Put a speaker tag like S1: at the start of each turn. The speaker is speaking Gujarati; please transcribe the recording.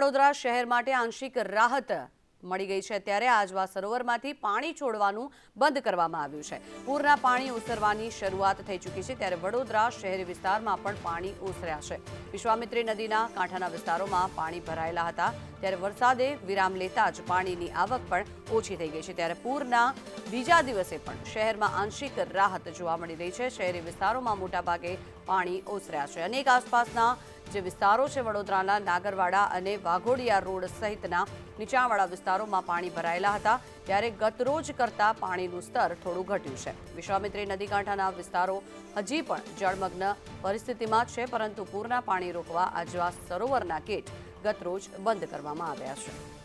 S1: વડોદરા શહેર માટે આંશિક રાહત મળી ગઈ છે. ત્યારે આજવા સરોવરમાંથી પાણી છોડવાનું બંધ કરવામાં આવ્યું છે. પૂરના પાણી ઓસરવાની શરૂઆત થઈ ચૂકી છે. ત્યારે વડોદરા શહેરી વિસ્તારમાં પણ પાણી ઓસર્યા છે. વિશ્વામિત્રી નદીના કાંઠાના વિસ્તારોમાં પાણી ભરાયેલા હતા. ત્યારે વરસાદે વિરામ લેતા જ પાણીની આવક પણ ઓછી થઈ ગઈ છે. ત્યારે પૂરના બીજા દિવસે પણ શહેરમાં આંશિક રાહત જોવા મળી રહી છે. શહેરી વિસ્તારોમાં મોટાભાગે પાણી ઓસર્યા છે. અનેક આસપાસના જે વિસ્તારો છે વડોદરાના નાગરવાડા અને વાઘોડિયા રોડ સહિતના નીચાણવાળા વિસ્તારોમાં પાણી ભરાયેલા હતા, ત્યારે ગતરોજ કરતાં પાણીનું સ્તર થોડું ઘટ્યું છે. વિશ્વામિત્રી નદી કાંઠાના વિસ્તારો હજી પણ જળમગ્ન પરિસ્થિતિમાં છે, પરંતુ પૂરના પાણી રોકવા આજવા સરોવરના ગેટ ગતરોજ બંધ કરવામાં આવ્યા છે.